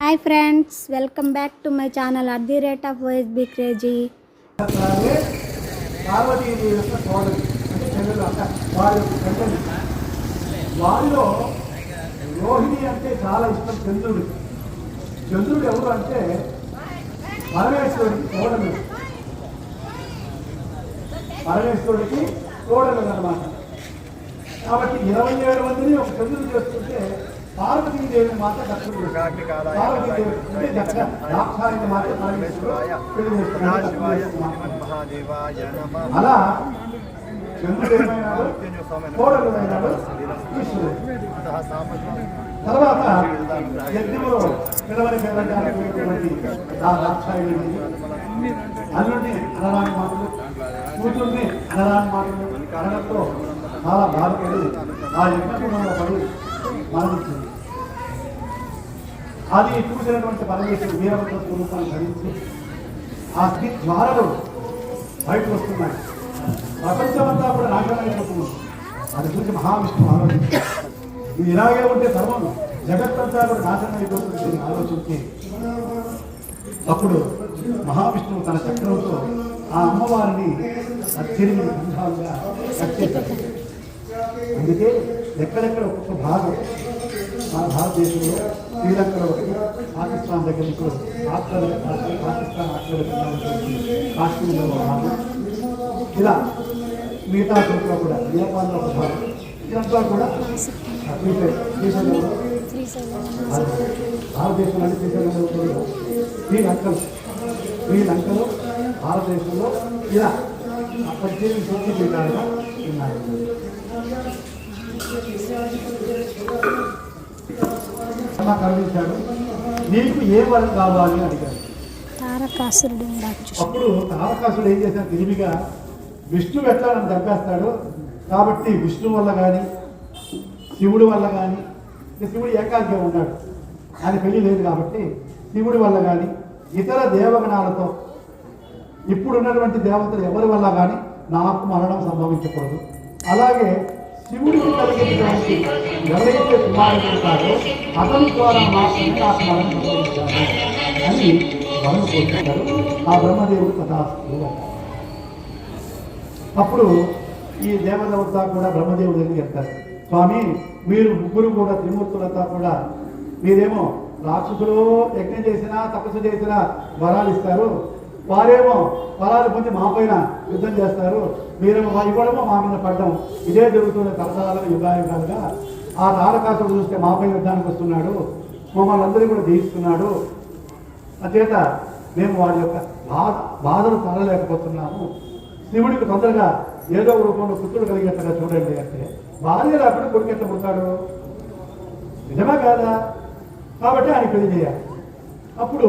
Hi friends welcome back to my channel at the rate of wise be crazy వారిలో రోహిణి అంటే చాలా ఇష్టం చంద్రుడు. చంద్రుడు ఎవరు అంటే పరమేశ్వరుడికి తోడలు. పరమేశ్వరుడికి తోడలు అనమాట కాబట్టి ఇరవై ఏడు మందిని ఒక చంద్రుడు చేస్తుంది. పార్వతీదేవి మాత దక్షుడు పార్వతీదేవి అంటే దక్ష దాక్షాయని మాత పరమేశ్వరుడు పెళ్ళి సదాశివాయ చేసుకున్నాడు. శ్రీమన్మహాదేవాయ నమః. అలా ఈశ్వరుడు. తర్వాత యజ్ఞంలో పిలవని పిల్లడానికి ఆ దాక్షాయుడి అల్లుడిని అనరాని మాటలు కూతుర్ని అనరాని మాటలు అనడంతో చాలా బాధపడి ఆ యజ్ఞకుమంలో పడి మరణించింది. అది చూసినటువంటి పరమేశ్వరుడు వీరభద్ర స్వరూపాన్ని ధరించి ఆ స్థితి ద్వారాలు బయటకు వస్తున్నాయి. ప్రపంచమంతా కూడా నాశనమైపోతుంది అది చూసి మహావిష్ణువు ఆలోచించి ఇది ఇలాగే ఉంటే ధర్మం జగత్తంతా కూడా నాశనం అయిపోతుంది ఆలోచించి అప్పుడు మహావిష్ణువు తన చక్రంతో ఆ అమ్మవారిని పద్దెనిమిది బంధాలుగా కట్ అందుకే ఎక్కడెక్కడ ఒక్కొక్క భాగం మన భారతదేశంలో శ్రీలంకలో ఒకటి పాకిస్తాన్ దగ్గర నుంచి ఆఫ్ఘన్ పాకిస్తాన్ ఆఫ్ఘన్ కాశ్మీర్లో ఒక భాగం. ఇలా మిగతా చోట్ల కూడా నేపాల్లో ఒక భాగం. ఇదంతా కూడా భారతదేశంలోని శ్రీశైలంలో భారతదేశంలో అన్ని కూడా శ్రీలంకలో శ్రీలంకలో భారతదేశంలో ఇలా పద్దెనిమిది శక్తి పీఠాలుగా ఉన్నాయి. అమ్మ కరుణించాడు నీకు ఏ వరం కావాలి అడిగాడు. తారకాసురుడు అప్పుడు తారకాసుడు ఏం చేశాడు తెలివిగా విష్ణువు ఎట్లా నన్ను చంపేస్తాడు కాబట్టి విష్ణు వల్ల కానీ శివుడి వల్ల కానీ శివుడు ఏకాగ్యం ఉన్నాడు. ఆయన పెళ్ళి లేదు కాబట్టి శివుడి వల్ల కానీ ఇతర దేవగణాలతో ఇప్పుడు ఉన్నటువంటి దేవతలు ఎవరి వల్ల కానీ నాకు మరణం సంభవించకూడదు. అలాగే శివుడికి కలిగినటువంటి ఎవరైతే కుమారుడు ఉంటారో అతని ద్వారా మాత్రమే నాకు మరణం అని వరం కోరుకుంటారు ఆ బ్రహ్మదేవుడు కథాస్తులు అప్పుడు ఈ దేవదేవత కూడా బ్రహ్మదేవుడి దగ్గరికి వెళ్తారు. స్వామి మీరు ముగ్గురు కూడా త్రిమూర్తులంతా కూడా మీరేమో రాక్షసులు యజ్ఞం చేసినా తపస్సు చేసినా వరాలు ఇస్తారు. వారేమో వరాలు పొంది మా పైన యుద్ధం చేస్తారు. మీరేమో మా ఇవ్వడమో మా మీద పడ్డం. ఇదే జరుగుతున్న తరతరాలుగా యుగాయుగాలుగా ఆ తారకాసుడు చూస్తే మాపై యుద్ధానికి వస్తున్నాడు. మమ్మల్ని అందరూ కూడా జయిస్తున్నాడు అచేత మేము వారి యొక్క బాధ బాధను తాళలేకపోతున్నాము శివుడికి తొందరగా ఏదో రూపంలో పుత్రుడు కలిగేట్టుగా చూడండి అంటే భార్య లేకుండా కొడుకు ఎట్లా పుడతాడు? నిజమే కాదా? కాబట్టి ఆయన పెళ్ళి చేయాలి. అప్పుడు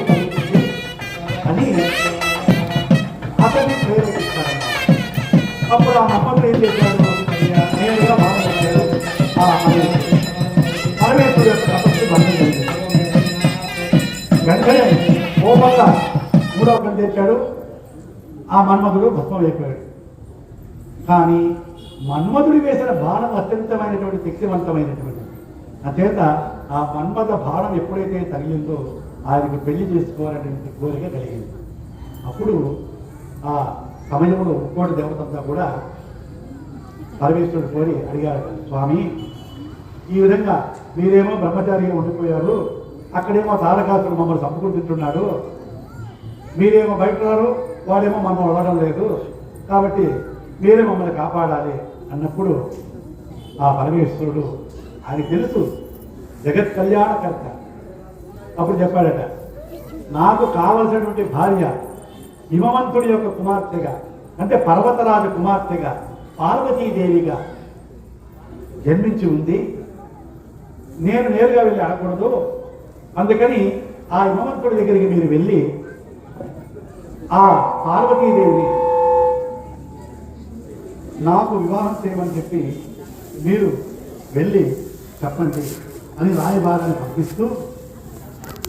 కూడా ఆ మన్మథుడు ఏం చేశాడు నేరుగా బాణం వేశాడు. యొక్క తపస్సు భంగం వెంటనే కోపంగా మూడవ కన్ను తెచ్చాడు ఆ మన్మధుడు భస్మం అయిపోయాడు కానీ మన్మధుడు వేసిన బాణం అత్యంతమైనటువంటి శక్తివంతమైనటువంటి అంచేత ఆ మన్మథ బాణం ఎప్పుడైతే తగిలిందో ఆయనకి పెళ్ళి చేసుకోవాలనేటువంటి కోరిక కలిగింది అప్పుడు ఆ సమయంలో ఒక్కోటి దేవతంతా కూడా పరమేశ్వరుడు కోరి అడిగారు స్వామి ఈ విధంగా మీరేమో బ్రహ్మచారిగా ఉండిపోయారు అక్కడేమో తారకాసుడు మమ్మల్ని చంపుకుంటుంటున్నాడు మీరేమో బయట రారు వాడేమో మమ్మల్ని అవ్వడం లేదు కాబట్టి మీరే మమ్మల్ని కాపాడాలి అన్నప్పుడు ఆ పరమేశ్వరుడు ఆయన తెలుసు జగత్ కళ్యాణకర్త అప్పుడు చెప్పాడట నాకు కావలసినటువంటి భార్య హిమవంతుడి యొక్క కుమార్తెగా అంటే పర్వతరాజు కుమార్తెగా పార్వతీదేవిగా జన్మించి ఉంది. నేను నేరుగా వెళ్ళి అడగకూడదు అందుకని ఆ హిమవంతుడి దగ్గరికి మీరు వెళ్ళి ఆ పార్వతీదేవిని నాకు వివాహం చేయమని చెప్పి మీరు వెళ్ళి చెప్పండి అని రాయబారాన్ని పంపిస్తూ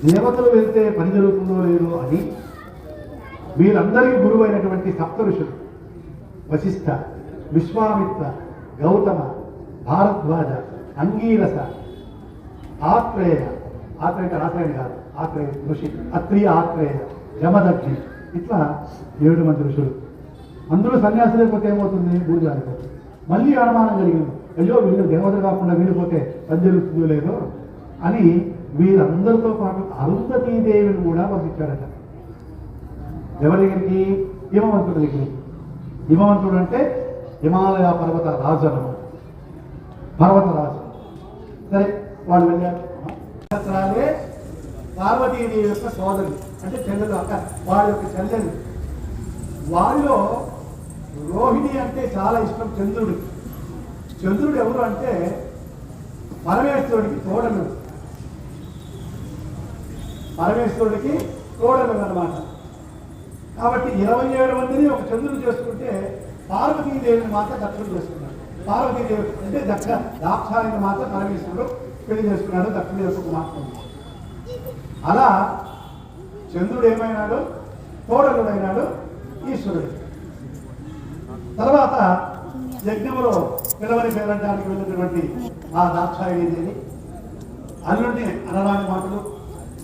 దేవతలు వెళ్తే పని జరుగుతుందో లేదో అని వీరందరికీ గురువు అయినటువంటి సప్త ఋషులు. వశిష్ఠ విశ్వామిత్ర గౌతమ భారద్వాజ అంగీరస ఆత్రేయ ఆత్రేయ ఆత్రేయ కాదు ఆత్రేయ ఋషి అత్రియ ఆత్రేయ జమదగ్ని ఇట్లా ఏడు మంది ఋషులు. అందరూ సన్యాసులు లేకపోతే ఏమవుతుంది? బూజు మళ్ళీ అనుమానం కలిగింది అయ్యో వీళ్ళు దేవతలు కాకుండా వీళ్ళిపోతే పని జరుగుతుందో లేదో అని వీరందరితో పాటు అరుంధతీదేవిని కూడా పంపించాడట ఎవరి దగ్గరికి హిమవంతుడి దగ్గరికి హిమవంతుడు అంటే హిమాలయ పర్వత రాజు అన్నమాట పర్వత రాజు. సరే వాళ్ళు వెళ్ళారు సంవత్సరాలే పార్వతీదేవి యొక్క సోదరి అంటే చెల్లెలు అక్క వాళ్ళ యొక్క చెల్లెలు. వారిలో రోహిణి అంటే చాలా ఇష్టం చంద్రుడు. చంద్రుడు ఎవరు అంటే పరమేశ్వరుడికి తోడను పరమేశ్వరుడికి తోడను అన్నమాట. కాబట్టి ఇరవై ఏడు మందిని ఒక చంద్రుడు చేసుకుంటే పార్వతీదేవిని మాత్రం దక్షుడు చేసుకున్నాడు. పార్వతీదేవి అంటే దక్ష దాక్షాయని మాత్రం పరమేశ్వరుడు పెళ్ళి చేసుకున్నాడు దక్షుడు యొక్క మాత్రం అలా చంద్రుడు ఏమైనాడు? కోడలుడైనాడు ఈశ్వరుడు. తర్వాత యజ్ఞంలో పిలవని పేరంటానికి వెళ్ళినటువంటి ఆ దాక్షాయని దేవి అల్లుడిని అనరాని మాటలు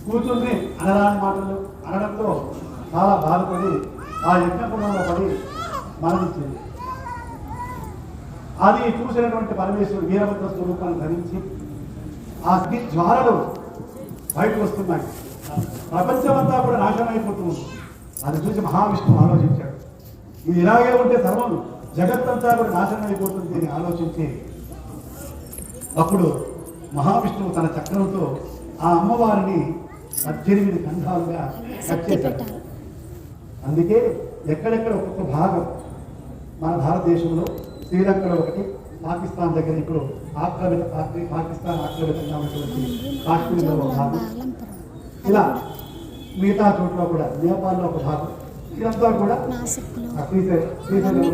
కూతుర్ని అనరాని మాటలు అనడంతో చాలా బాధపడి ఆ యజ్ఞకుండంలో పడి మరణించింది. అది చూసినటువంటి పరమేశ్వరుడు వీరభద్ర స్వరూపాన్ని ధరించి ఆ అగ్ని జ్వాలలు బయటకు వస్తున్నాయి. ప్రపంచమంతా కూడా నాశనం అయిపోతుంది. అది చూసి మహావిష్ణువు ఆలోచించాడు. ఇది ఇలాగే ఉంటే సర్వం జగత్తంతా కూడా నాశనం అయిపోతుంది అని ఆలోచించి అప్పుడు మహావిష్ణువు తన చక్రంతో ఆ అమ్మవారిని పద్దెనిమిది గంధాలుగా కట్ చేశాడు. అందుకే ఎక్కడెక్కడ ఒక్కొక్క భాగం మన భారతదేశంలో శ్రీలంకలో ఒకటి పాకిస్తాన్ దగ్గర ఇప్పుడు ఆక్రమిత పాకి- పాకిస్తాన్ ఆక్రమితంగా ఉన్నటువంటి కాశ్మీర్లో ఒక భాగం. ఇలా మిగతా చోట్ల కూడా నేపాల్లో ఒక భాగం. ఇదంతా కూడా శ్రీశైలంలో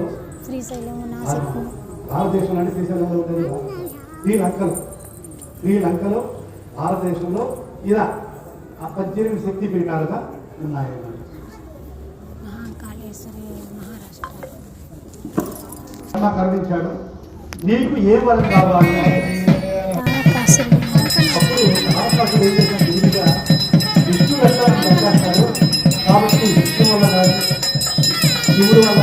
భారతదేశంలో అంటే శ్రీశైలంలో ఉంటుంది. శ్రీలంకలో. శ్రీలంకలో భారతదేశంలో ఇలా పద్దెనిమిది శక్తి పీఠాలుగా ఉన్నాయి కరుణించాడు. నీకు ఏ వరం కావాలి? అప్పుడు ఆకాశం ఏం విష్ణు కాబట్టి విష్ణు వల్ల కాదు శివుడు వల్ల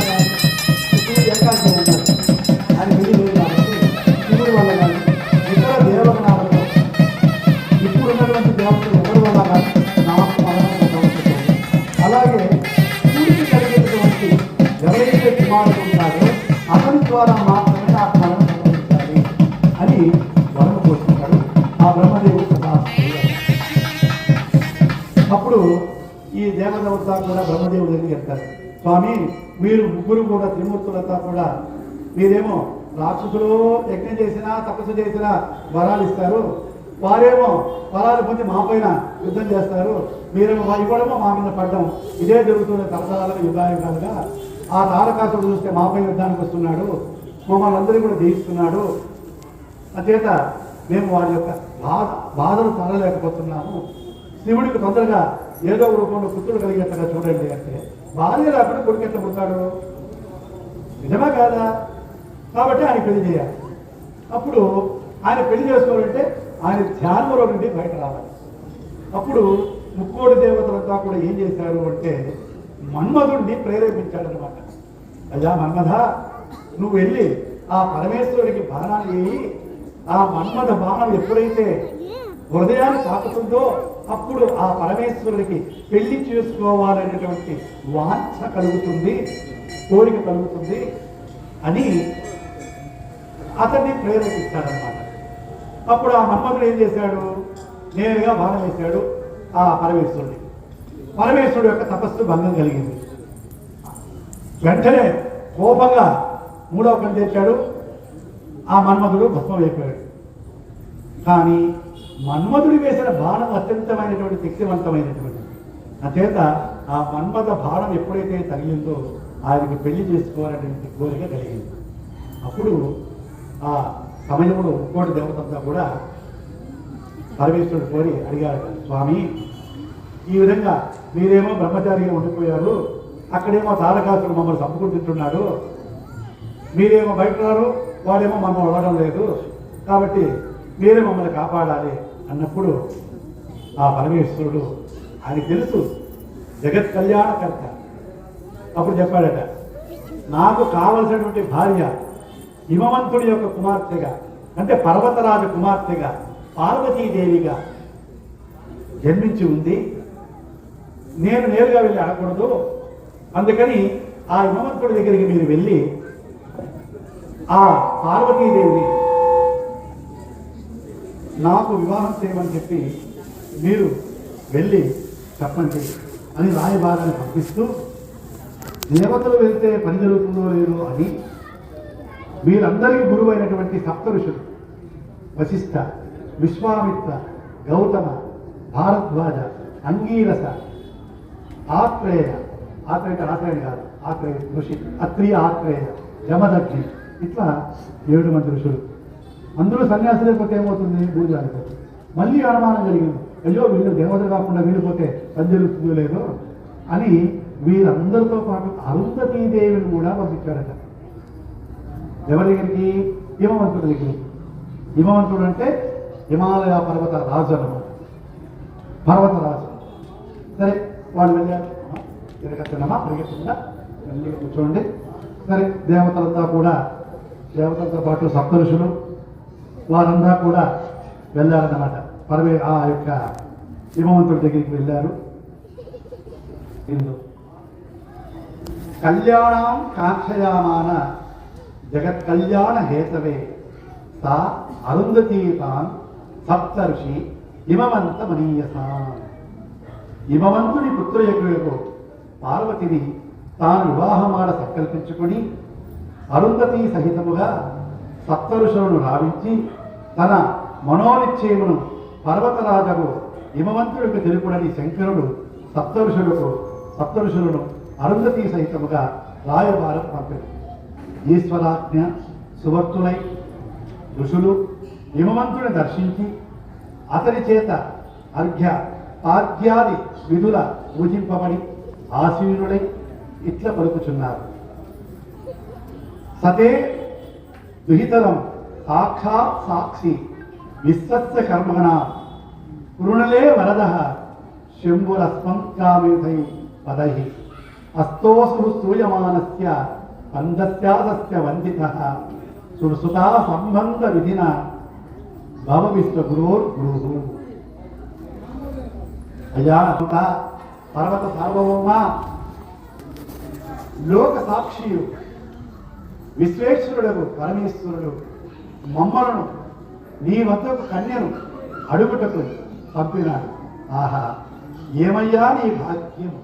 ఈ కూడా బ్రహ్మదేవుడు దగ్గరికి వెళ్తారు స్వామి మీరు ముగ్గురు కూడా త్రిమూర్తులంతా కూడా మీరేమో రాక్షసులు యజ్ఞం చేసినా తపస్సు చేసినా వరాలు ఇస్తారు. వారేమో వరాలు పొంది మా పైన యుద్ధం చేస్తారు. మీరేమో మా ఇవ్వడమో మా మీద పడ్డం. ఇదే జరుగుతున్న తరతరాలుగా యుగాయుగాలుగా ఆ తారకాసుడు చూస్తే మా పైన యుద్ధానికి వస్తున్నాడు. మమ్మల్ని అందరూ కూడా జయిస్తున్నాడు. అంచేత మేము వారి యొక్క బాధ బాధను తరలేకపోతున్నాము శివుడికి తొందరగా ఏదో రూపంలో పుత్రుడు కలిగేట్టుగా చూడండి అంటే భార్య లేకుండా కొడుకు ఎట్లా పుడతాడు నిజమా కాదా? కాబట్టి ఆయన పెళ్ళి చేయాలి. అప్పుడు ఆయన పెళ్ళి చేసుకోవాలంటే ఆయన ధ్యానంలో నుండి బయట రావాలి. అప్పుడు ముక్కోడి దేవతలంతా కూడా ఏం చేశారు అంటే మన్మధుడిని ప్రేరేపించాడనమాట అయ్యా మన్మధ నువ్వు వెళ్ళి ఆ పరమేశ్వరుడికి బాణాలు వేయి. ఆ మన్మథ బాణం ఎప్పుడైతే హృదయాన్ని తాకుతుందో అప్పుడు ఆ పరమేశ్వరుడికి పెళ్ళి చేసుకోవాలనేటువంటి వాంఛ కలుగుతుంది కోరిక కలుగుతుంది అని అతన్ని ప్రేరేపిస్తాడనమాట అప్పుడు ఆ మన్మధుడు ఏం చేశాడు? నేరుగా బాణం వేశాడు ఆ పరమేశ్వరుడికి. పరమేశ్వరుడు యొక్క తపస్సు భంగం కలిగింది. వెంటనే కోపంగా మూడవ కళ్ళు తెచ్చాడు ఆ మన్మధుడు భస్మం అయిపోయాడు. కానీ మన్మధుడు వేసిన బాణం అత్యంతమైనటువంటి శక్తివంతమైనటువంటిది చేత ఆ మన్మథ బాణం ఎప్పుడైతే తగిలిందో ఆయనకి పెళ్ళి చేసుకోవాలనేటువంటి కోరిక కలిగింది. అప్పుడు ఆ సమయంలో ఇంకోటి దేవతంతా కూడా పరమేశ్వరుడు కోరి అడిగారు స్వామి ఈ విధంగా మీరేమో బ్రహ్మచారిగా ఉండిపోయారు అక్కడేమో తారకాసుడు మమ్మల్ని చంపుకుంటుంటున్నాడు మీరేమో బయట రారు వాడేమో మనం అడగడం లేదు కాబట్టి మీరే మమ్మల్ని కాపాడాలి అన్నప్పుడు ఆ పరమేశ్వరుడు ఆయనకు తెలుసు జగత్ కళ్యాణకర్త. అప్పుడు చెప్పాడట నాకు కావలసినటువంటి భార్య హిమవంతుడి యొక్క కుమార్తెగా అంటే పర్వతరాజు కుమార్తెగా పార్వతీదేవిగా జన్మించి ఉంది. నేను నేరుగా వెళ్ళి అడగకూడదు. అందుకని ఆ హిమవంతుడి దగ్గరికి మీరు వెళ్ళి ఆ పార్వతీదేవిని నాకు వివాహం చేయమని చెప్పి మీరు వెళ్ళి చెప్పండి అని రాయబారాన్ని పంపిస్తూ దేవతలు వెళ్తే పని జరుగుతుందో లేదో అని వీరందరికీ గురువైనటువంటి సప్త ఋషులు వశిష్ఠ విశ్వామిత్ర గౌతమ భారద్వాజ అంగీరస ఆత్రేయ ఆత్రేయ ఆత్రేయ కాదు ఆత్రేయ ఋషి అత్రియ ఆత్రేయ జమదగ్ని ఇట్లా ఏడు మంది ఋషులు. అందులో సన్యాసి లేకపోతే ఏమవుతుంది? పూజ అయిపోతుంది మళ్ళీ అనుమానం కలిగింది అయ్యో వీళ్ళు దేవతలు కాకుండా వీడిపోతే పని జరుగుతుందో లేదో అని వీరందరితో పాటు అరుంధతీదేవిని కూడా పంపించాడట. ఎవరి దగ్గరికి హిమవంతుడి దగ్గరికి. హిమవంతుడు అంటే హిమాలయ పర్వత రాజు అనమాట పర్వత రాజు. సరే వాళ్ళు వెళ్ళారు. తిరగతున్నామా పరిగెత్తుందా వెళ్ళి కూర్చోండి. సరే దేవతలంతా కూడా దేవతలతో పాటు సప్త వారంతా కూడా వెళ్ళారన్నమాట. పరమే ఆ యొక్క హిమవంతుడి దగ్గరికి వెళ్ళారు. ఇందు. కళ్యాణం కాంక్షయామాన జగత్ కళ్యాణ హేతవే. సా అరుంధతీతాన్ సప్తర్షి హిమవంత మనీయసాన్ హిమవంతుని పుత్రయకు పార్వతిని తాను వివాహమాడ సంకల్పించుకుని అరుంధతి సహితముగా సప్తఋషులను రావించి తన మనోనిశ్చయమును పర్వతరాజకు హిమవంతుడికి తెలుపుడని శంకరుడు సప్తఋషులకు సప్తఋషులను అరుంధతి సహితముగా రాయబారం పంపారు ఈశ్వరాజ్ఞ సువర్తులై ఋషులు హిమవంతుని దర్శించి అతని చేత అర్ఘ్య పాద్యాది విధుల పూజింపబడి ఆశీనుడై ఇట్ల పలుకుచున్నారు. సతే దుహితరం సాక్షా సాక్షి విశ్వస్య కర్మణ. కృణలే వరద శంభురస్మంకామిధై పదహి అస్తోసు స్తూయమానస్య పందస్యాదస్య వందిత. సుసుతా సంబంధ విధిన భవ విశ్వగురోర్ గురు. అయ్యా పర్వత సార్వభౌమ లోక సాక్షియు. విశ్వేశ్వరుడు పరమేశ్వరుడు మమ్మలను నీ వద్దకు కన్యను అడుగుటకు పంపినాడు. ఆహా ఏమయ్యా నీ భాగ్యం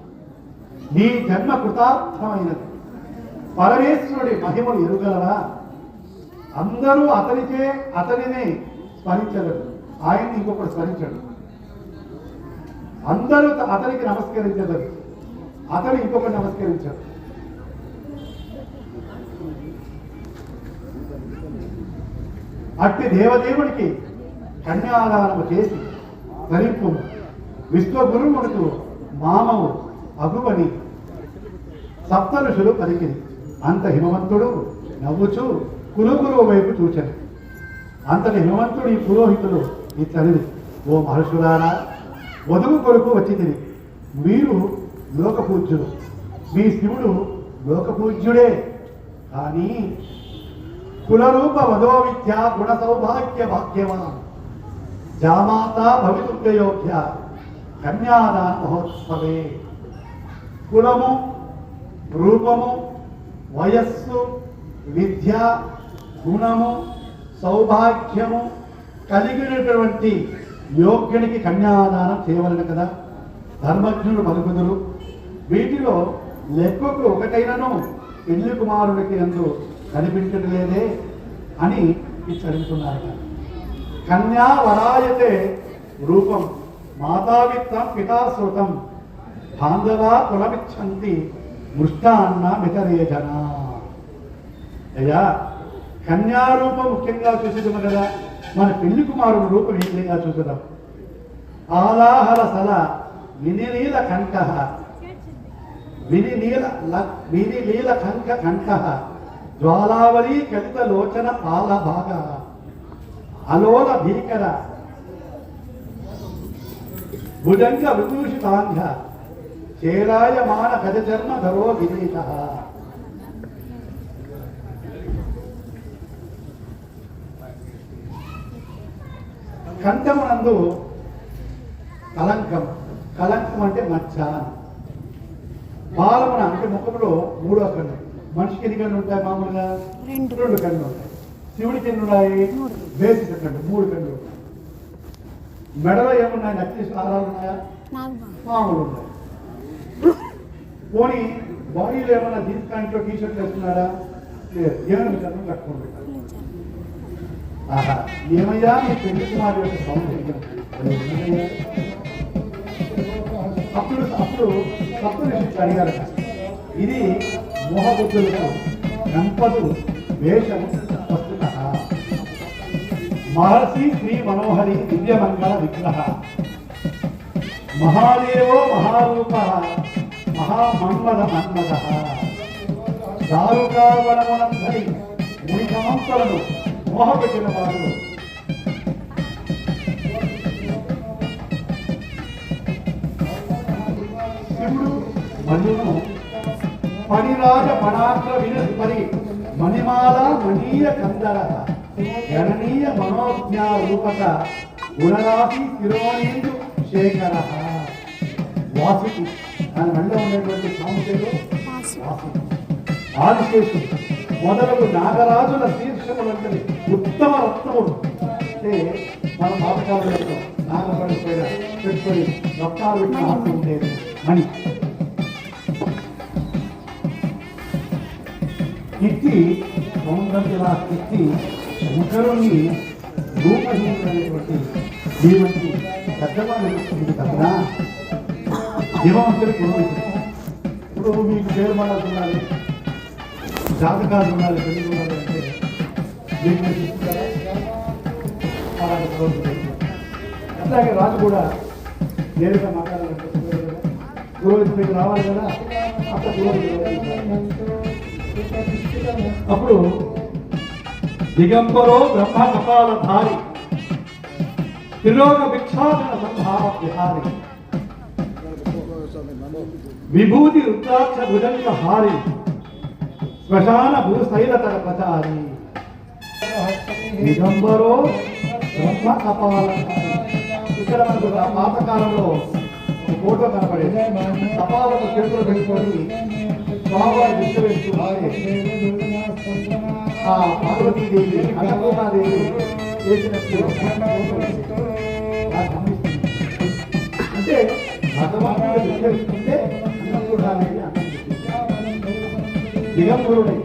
నీ జన్మ కృతార్థమైనది. పరమేశ్వరుడి మహిమను ఎరుగలరా? అందరూ అతనికే అతనినే స్మరించగలరు. ఆయన్ని ఇంకొకటి స్మరించడు. అందరూ అతనికి నమస్కరించగలరు. అతను ఇంకొకటి నమస్కరించడు. అట్టి దేవదేవుడికి కన్యాదానము చేసి ధరింపు విశ్వగురువుడుకు మామవు అగువని సప్తఋషులు పలికింది అంత హిమవంతుడు నవ్వుచూ కులుగురువు వైపు చూచను. అంతటి హిమవంతుడు ఈ పురోహితుడు ఇతనిది ఓ మహర్షులారా వధువు కొరకు వచ్చి తిని. మీరు లోకపూజ్యుడు మీ శివుడు లోకపూజ్యుడే. కానీ కులరూప వధో విద్య గుణ సౌభాగ్య భాగ్యవా జామాత భవితుల్యయోగ్య కన్యాదాన మహోత్సవే కులము రూపము వయస్సు విద్య గుణము సౌభాగ్యము కలిగినటువంటి యోగ్యునికి కన్యాదానం చేయవలను కదా? ధర్మజ్ఞుడు పలుకుదురు. వీటిలో లెక్కకు ఒకటైనను పెళ్ళి కుమారుడికి అందు కనిపించట్లేదే అని ఇచ్చి అడుగుతున్నారు కన్యా వరాయతే రూపం మాతావిత్తం పితాశ్రుతం బాంధవా కులమిచ్చంతి మృష్టాన్న మితరేజన అయ్యా కన్యారూపం ముఖ్యంగా చూసేదాము కదా మన పెళ్ళి కుమారుడు రూపం ఏ విధంగా చూసేదాం ఆలాహల సల వినిలీల కంఠ. వినిలీల ల- వినిలీల కంఠ కంఠ. జ్వాలావళి కలిత లోచన పాల భాగ. అలోల భీకర. భుజంగ విదూషితాంగ చేరాయమాన గజచర్మ ధరో వినీత. కంఠమునందు కలంకం కలంకం అంటే మచ్చ. బాలమున అంటే ముఖంలో మూడో కన్ను మనిషికి ఎన్ని కన్ను ఉంటాయి మామూలుగా? రెండు. రెండు కన్ను ఉంటాయి. శివుడికి ఎన్ని ఉన్నాయి? మూడు. బేసిక కన్ను మూడు కన్ను ఉంటాయి. మెడలో ఏమున్నాయి? నచ్చి ఆధారాలు ఉన్నాయా? మామూలు ఉన్నాయి పోనీ బాడీలో ఏమైనా జీన్స్ ప్యాంట్లో టీ షర్ట్ వేస్తున్నాడా లేదు. ఏమైనా కన్ను కట్టుకుంటాడు ఆహా ఏమయ్యా? మీ పెళ్ళి కుమారు యొక్క సౌందర్యం? అప్పుడు అప్పుడు ఋషి అడిగారట. ఇది మోహబుద్ధులకు గణపదు వేషము వస్తున్న మహర్షి శ్రీ మనోహరి దివ్యమంగళ విగ్రహ. మహాదేవో మహారూప మహామన్మద మన్మద దారుకావణమునందరి మూడు సమంతలను మోహపెట్టిన వాడు శివుడు మనును పరిరాజ పణాగ్ర వినసి పరి మణిమాల మణీయ కందర గణనీయ మనోజ్ఞా రూపక గుణరాశి శిరోణీందు శేఖర. వాసుకి తన మెడలో ఉండేటువంటి సాముసేలు వాసుకి ఆదిశేషుడు మొదలగు నాగరాజుల శీర్షములంతని ఉత్తమ రత్నముడు. అంటే మన పాతకాలంలో నాగపడిపోయిన పెట్టుకొని రత్నాలు పెట్టి ఉండేది మణి. ఇట్టి సౌందర్యలా ఇట్టి శంకరుణ్ణి రూపహీనమైనటువంటి దీవంటి పెద్దవాళ్ళు కదా దివంతులు పురోహితుడు ఇప్పుడు మీకు పేరు మాట్లాడుతున్నారు జాతకాలు ఉండాలి పెళ్ళి ఉండాలి అంటే దీన్ని మీరు అట్లాగే రాజు కూడా నేరుగా మాట్లాడాలంటే కుదరదు మీకు రావాలి కదా. అట్లా పురోహితుడు అప్పుడు దిగంబరో బ్రహ్మ కపాల ధారి త్రిలోక భిక్షాటన సంభావ విహారి విభూతి రుద్రాక్ష భుజంగ హారి శ్మశాన భూశైలతర ప్రచారి దిగంబరో బ్రహ్మ కపాల ఇక్కడ మనకు పాతకాలంలో ఫోటో కనపడేది. కపాలను చేతులు పెట్టుకొని స్వామివారి దిశ ఆ పార్వతీదేవి అన్నపూర్ణాదేవి అంటే భగవంతుడు విశ్వసిస్తుంటే అన్నపూర్ణాదేవి దిగంబరుడై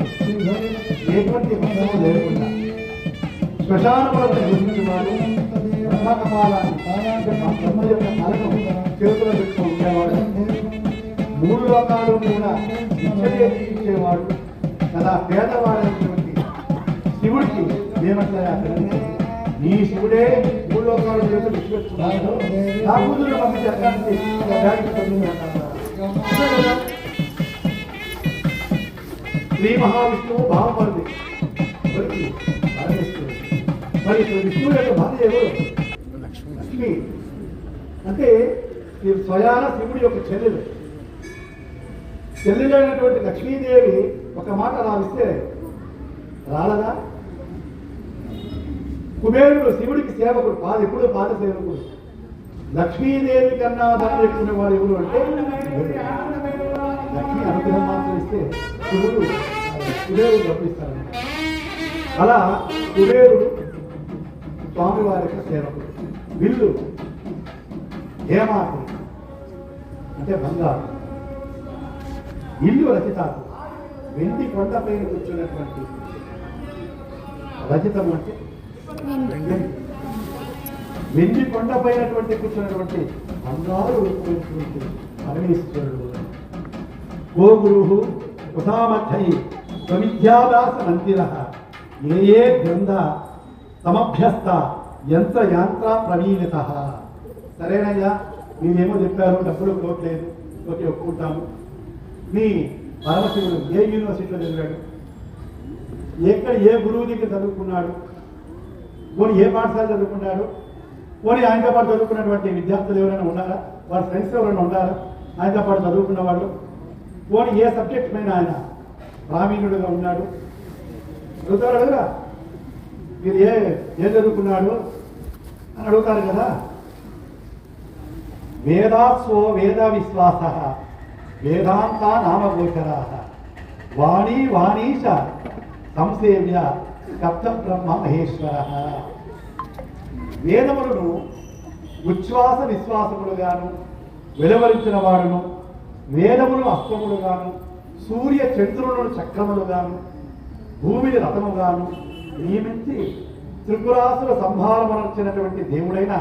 ఎటువంటి వంశము లేకుండా శ్మశానములను నిర్మించేవాడు బ్రహ్మకపాలాన్ని యొక్క తలను చేతులు పెట్టుకుని ఉండేవాడు మూడు లోకాలు కూడా ఇచ్చే జీవించేవాడు కదా పేదవాడైనటువంటి శివుడికి ఏమంటారు నీ శివుడే మూడు లోకాలు చేతులు విశ్వస్తున్నాడు నా కూతురు పంపి జరగానికి శ్రీ మహావిష్ణువు భావపడింది మరి విష్ణువు యొక్క భార్య ఎవరు? లక్ష్మి. అంటే స్వయాన శివుడి యొక్క చెల్లెలు. చెల్లెలైనటువంటి లక్ష్మీదేవి ఒక మాట రావిస్తే రాలదా? కుబేరుడు శివుడికి సేవకుడు పాద ఎప్పుడు పాద సేవకుడు. లక్ష్మీదేవి కన్నా ధనం ఎక్కువ వాడు ఎవరు అంటే లక్ష్మి అనుగ్రహం మాత్రం ఇస్తే శివుడు కుబేరుడు పంపిస్తాడు అలా కుబేరుడు స్వామివారి యొక్క సేవకుడు. విల్లు ఏమాత్రం అంటే బంగారు. ఇల్లు రచితాకు వెండి కొండపైన కూర్చున్నటువంటి రచితం అంటే వెండి. కొండ కొండపైనటువంటి కూర్చున్నటువంటి బంగారు రూపమైనటువంటి పరమేశ్వరుడు. ఓ గురు ఉసామధ్యై స్వవిద్యాభ్యాస మందిర. ఏ ఏ గ్రంథ సమభ్యస్త యంత్ర యాంత్ర ప్రవీణిత. సరేనయ్యా మీరేమో చెప్పారు డబ్బులు కోట్లేదు ఓకే ఒప్పుకుంటాము. మీ పరమశివుడు ఏ యూనివర్సిటీలో చదివాడు? ఎక్కడ ఏ గురువు దగ్గర చదువుకున్నాడు? పోనీ ఏ పాఠశాల చదువుకున్నాడు? పోనీ ఆయనతో పాటు చదువుకున్నటువంటి విద్యార్థులు ఎవరైనా ఉన్నారా? వాళ్ళ ఫ్రెండ్స్ ఎవరైనా ఉన్నారా? ఆయనతో పాటు చదువుకున్న వాళ్ళు? పోనీ ఏ సబ్జెక్ట్ పైన ఆయన ప్రావీణ్యుడుగా ఉన్నాడు? అడుగుతారు అడుగురా మీరు ఏ ఏ చదువుకున్నాడు? అని అడుగుతారు కదా. వేదాస్వో వేద విశ్వాస. వేదాంత నామగోచరా. వాణి వాణీశ సంసేవ్య శబ్ద బ్రహ్మ మహేశ్వర. వేదములను ఉచ్ఛ్వాస విశ్వాసములుగాను వెలువరించిన వాడును వేదములు అస్తములుగాను సూర్య చంద్రులను చక్రములుగాను భూమిని రథముగాను నియమించి త్రిపురాసుల సంహారమనర్చినటువంటి దేవుడైన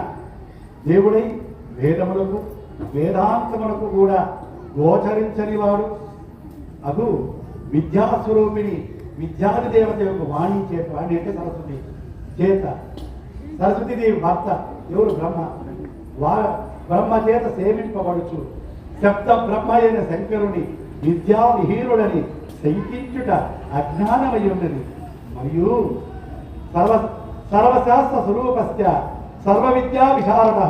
దేవుడై వేదములకు వేదాంతములకు కూడా గోచరించని వాడు. అగు విద్యాస్వరూపిణి విద్యాది దేవత యొక్క వాణి చేత వాణి అంటే సరస్వతి. చేత. సరస్వతిదేవి భర్త ఎవరు? బ్రహ్మ. వా బ్రహ్మ చేత సేవింపబడుచు. శబ్ద బ్రహ్మ అయిన శంకరుని విద్యావిహీనుడని శంకించుట అజ్ఞానమై ఉన్నది మరియు సర్వ సర్వశాస్త్ర స్వరూపస్య సర్వ విద్యా విశారద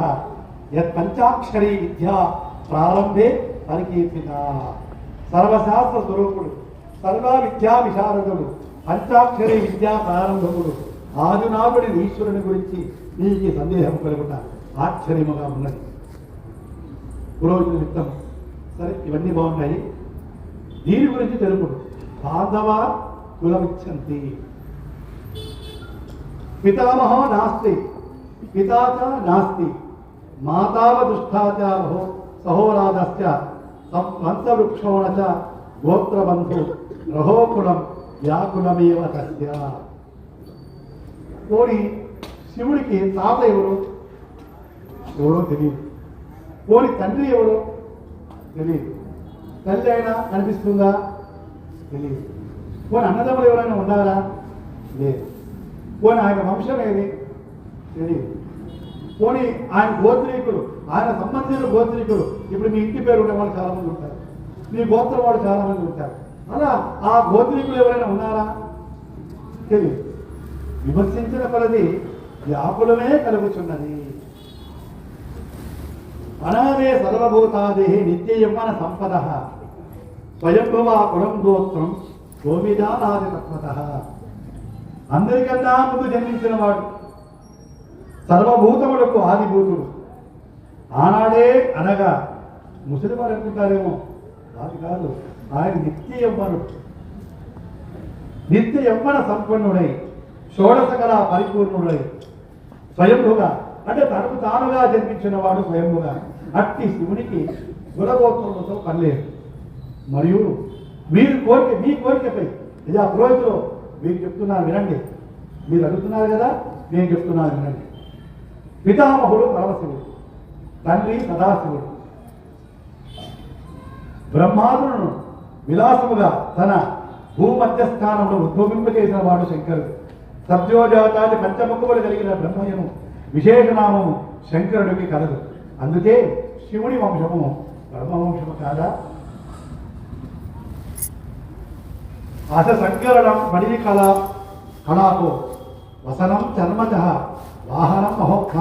యత్ పంచాక్షరీ విద్యా ప్రారంభే పరికీర్తిన సర్వశాస్త్ర స్వరూపుడు సర్వ విద్యా విశారదుడు పంచాక్షరి విద్యా ప్రారంభకుడు ఆదినాథుడి ఈశ్వరుని గురించి నీకు ఈ సందేహం కలుగుట ఆశ్చర్యముగా ఉన్నది. పురోహితుల నిమిత్తం సరే ఇవన్నీ బాగున్నాయి. దీని గురించి తెలుపుడు. పాదవ కులమిచ్చంతి. పితామహో నాస్తి. పితాచ నాస్తి. మాతావ దుష్టాచ మహో వంశవృక్షోణ గోత్రబంధు గ్రహోకులం వ్యాకులమేవ తస్య. పోని శివుడికి తాత ఎవరు? ఎవరో తెలియదు. పోని తండ్రి ఎవరో? తెలియదు. తల్లి అయినా కనిపిస్తుందా? తెలియదు. పోని అన్నదమ్ములు ఎవరైనా ఉన్నారా? లేదు. పోని ఆయన వంశం ఏది? తెలియదు. పోనీ ఆయన గోత్రీకులు ఆయన సంబంధించిన గోత్రీకులు ఇప్పుడు మీ ఇంటి పేరు ఉండే వాళ్ళు చాలామంది ఉంటారు. మీ గోత్రం వాళ్ళు చాలామంది ఉంటారు. అలా ఆ గోత్రీకులు ఎవరైనా ఉన్నారా? తెలియదు. విమర్శించిన కొలది వ్యాకులమే కలుగుచున్నది. అనాదే సర్వభూతాది నిత్యయమన సంపద. స్వయంభవ కులం గోత్రం గోవిదానాది తత్వత. అందరికన్నా ముందు జన్మించిన వాడు సర్వభూతములకు ఆదిభూతుడు. ఆనాడే అనగా ముసలి వారు అనుకుంటారేమో కాదు కాదు ఆయన నిత్య యవ్వను నిత్య యవ్వన సంపన్నుడై షోడశ కళ పరిపూర్ణుడై స్వయంభుగా అంటే తనకు తానుగా జన్మించిన వాడు స్వయంభుగా. అట్టి శివునికి గురగోత్రములతో పనిలేదు. మరియు మీరు కోరిక మీ కోరికపై ఇది ఆ పురోహితులు మీరు చెప్తున్నారు వినండి. మీరు అడుగుతున్నారు కదా నేను చెప్తున్నాను వినండి. పితామహుడు పరమశివుడు తండ్రి సదాశివుడు. బ్రహ్మాదులను విలాసముగా తన భూమధ్యస్థానంలో ఉద్భవింపజేసిన వాడు శంకరుడు. సత్యోజాతాది పంచముఖములు కలిగిన బ్రహ్మయము విశేషనామము శంకరుడికి కలదు. అందుకే శివుని వంశము బ్రహ్మవంశము కాదా? అస సంకరణం మణి కళ కళాకో వసనం చర్మజ వాహనం మహోక్ష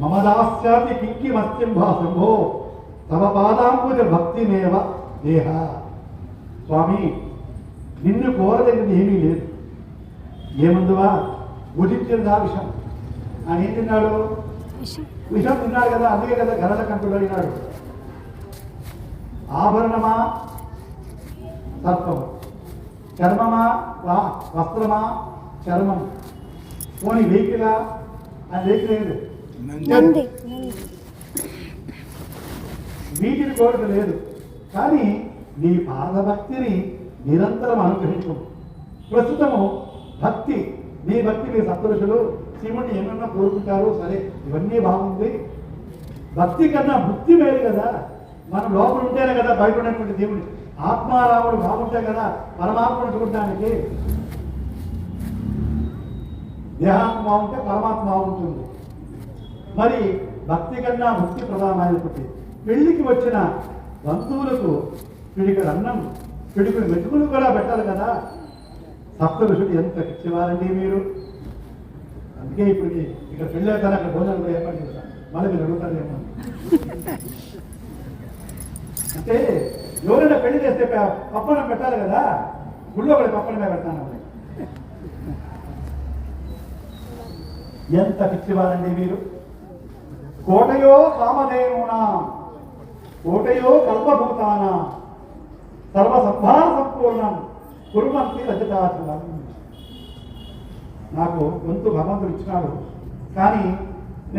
మమ దాస్యాతి కింకిమత్యంభా శంభో. తమ పాదాంబుజ భక్తిమేవ దేహ. స్వామి నిన్ను కోరదగినది ఏమీ లేదు. ఏమందువా? భుజించిందా విషం. ఆయన ఏం తిన్నాడు? విషం. తిన్నాడు కదా అందుకే కదా గరడ కంటుడు అడిగినాడు. ఆభరణమా? సర్పము చర్మమా? వస్త్రమా? చర్మం. పోనీ వెహికలా అది వెహికల్ లేదు నంది. వీటిని కోరిక లేదు. కానీ నీ పాదభక్తిని నిరంతరం అనుగ్రహించు. ప్రస్తుతము భక్తి నీ భక్తి మీ సత్పురుషులు శివుణ్ణి ఏమన్నా కోరుకుంటారు సరే ఇవన్నీ బాగుంది. భక్తి కన్నా భక్తి వేరు కదా. మనం లోపల ఉంటేనే కదా బయట ఉన్నటువంటి దేవుడు. ఆత్మారాముడు బాగుంటే కదా పరమాత్మను చూడటానికి. దేహాత్మ ఉంటే పరమాత్మ ఉంటుంది మరి భక్తి కన్నా ముక్తి ప్రధానమైనటువంటి పెళ్ళికి వచ్చిన బంధువులకు పిడికడు అన్నం పిడికడు మెతుకులు కూడా పెట్టాలి కదా. సప్త ఎంత ఇచ్చేవారండి మీరు. అందుకే ఇప్పుడు ఇక్కడ పెళ్ళి అవుతారు అక్కడ భోజనం కూడా ఏర్పాటు చేస్తాను మళ్ళీ మీరు అడుగుతారేమో. అంటే ఎవరైనా పెళ్ళి చేస్తే ప- పప్పనం పెట్టాలి కదా. గుళ్ళో కూడా పప్పనమే పెడతాను అప్పుడు. ఎంత పిచ్చివారండి మీరు కోటయో కామధేనునా కోటయో కల్పభూతాన సర్వ సంభార సంపూర్ణం కురుమంతి రజతాచలం నాకు గొంతు భగవంతుడు ఇచ్చినాడు. కానీ